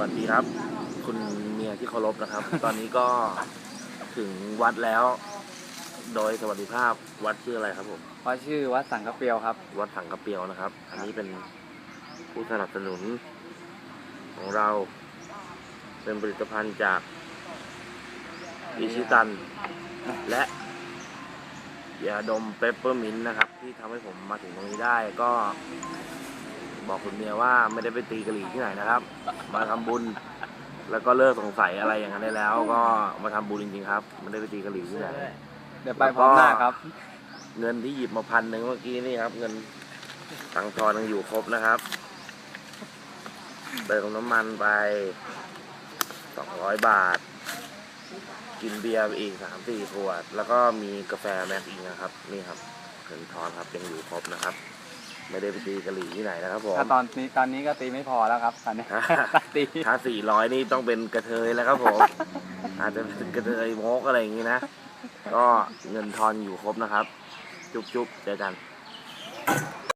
วัสดีครับ คุณเมียที่เคารพนะครับ ตอนนี้ก็ถึงวัดแล้ว โดยสวัสดิภาพวัดชื่ออะไรครับผมวัดชื่อวัดสังกะเปียวครับ วัดสังกะเปียวนะครับ อันนี้เป็นผู้สนับสนุนของเรา เป็นผลิตภัณฑ์จากอิชิตัน และยาดมเปปเปอร์มินต์นะครับ ที่ทำให้ผมมาถึงตรงนี้ได้ก็ บอกคุณเมียว่าไม่ได้ไปตีกะหรี่ที่ไหนนะครับ มาทำบุญ แล้วก็เลิกสงสัยอะไรอย่างนั้นได้แล้ว ก็มาทำบุญจริงๆครับไม่ได้ไปตีกะหรี่ที่ไหน เดี๋ยวไปพร้อมหน้าครับ เงินที่หยิบมาพันหนึ่งเมื่อกี้นี่ครับ เงินตังค์ทอนยังอยู่ครบนะครับเติมน้ำมันไปสองร้อยบาท กินเบียร์ไปอีกสามสี่ขวด แล้วก็มีกาแฟแม็กอีกนะครับ นี่ครับเงินทอนครับยังอยู่ครบนะครับ ไม่ได้ไปตีกะหรี่ที่ไหนนะครับผมถ้าตอนนี้ตอนนี้ก็ตีไม่พอแล้วครับตอนนี้ตีถ้าสี่ร้อยนี่ต้องเป็นกระเทยแล้วครับผม อาจจะเป็นกระเทยโมกอะไรอย่างนี้นะ ก็เงินทอนอยู่ครบนะครับ จุ๊บๆเจอกัน